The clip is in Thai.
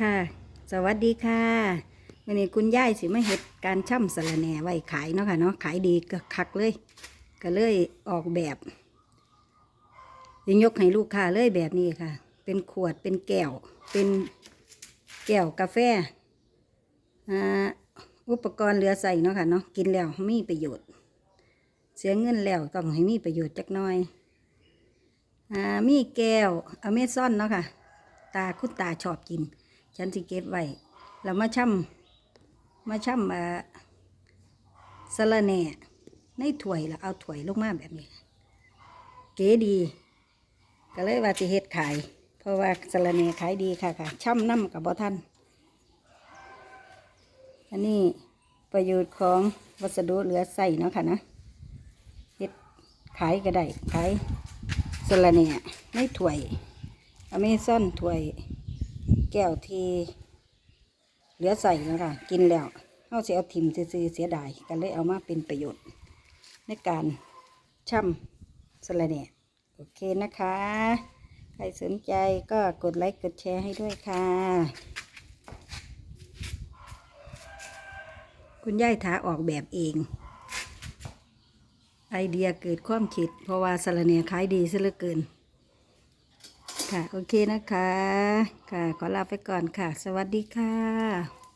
ค่ะ สวัสดีค่ะวันนี้คุณยายสิมาเฮ็ดการช่ำสะระแหน่ไว้ขายเนาะค่ะเนาะขายดีก็คักเลย ก็เลยออกแบบยังยกให้ลูกค้าเลยแบบนี้ค่ะ เป็นขวดเป็นแก้ว เป็นแก้วกาแฟอ่าอุปกรณ์เหลือใส่เนาะค่ะเนาะกินแล้วมีประโยชน์ เสียเงินแล้วต้องให้มีประโยชน์จักน่อยอ่ามีแก้วอเมซอนเนาะค่ะ ตาคุณตาชอบกิน ฉันสิเก็บไว้แล้วมาช่ำมาช่ำอ่าสะระแหน่ในถ้วยแล้วเอาถ้วยลงมาแบบนี้ เก๋ดี ก็เลยว่าสิเฮ็ดขาย เพราะว่าสะระแหน่ขายดีค่ะค่ะช่ำน้ำกับบ่ท่านอันนี้ประโยชน์ของวัสดุเหลือใส่เนาะค่ะนะเฮ็ดขายก็ได้ขายสะระแหน่ในถ้วยอเมซอนถ้วย แก้วที่เหลือใส่แล้วค่ะ กินแล้วเอาสิเอาทิมซื้อเสียดายก็เลยเอามาเป็นประโยชน์ ในการช่ำสะระแหน่โอเคนะคะ ใครสนใจก็กดไลค์กดแชร์ให้ด้วยค่ะ คุณย่ายถาออกแบบเอง ไอเดียเกิดความคิด เพราะว่าสะระแหน่ขายดีซะเหลือเกิน ค่ะ โอเคนะคะ ค่ะ ขอลาไปก่อนค่ะ สวัสดีค่ะ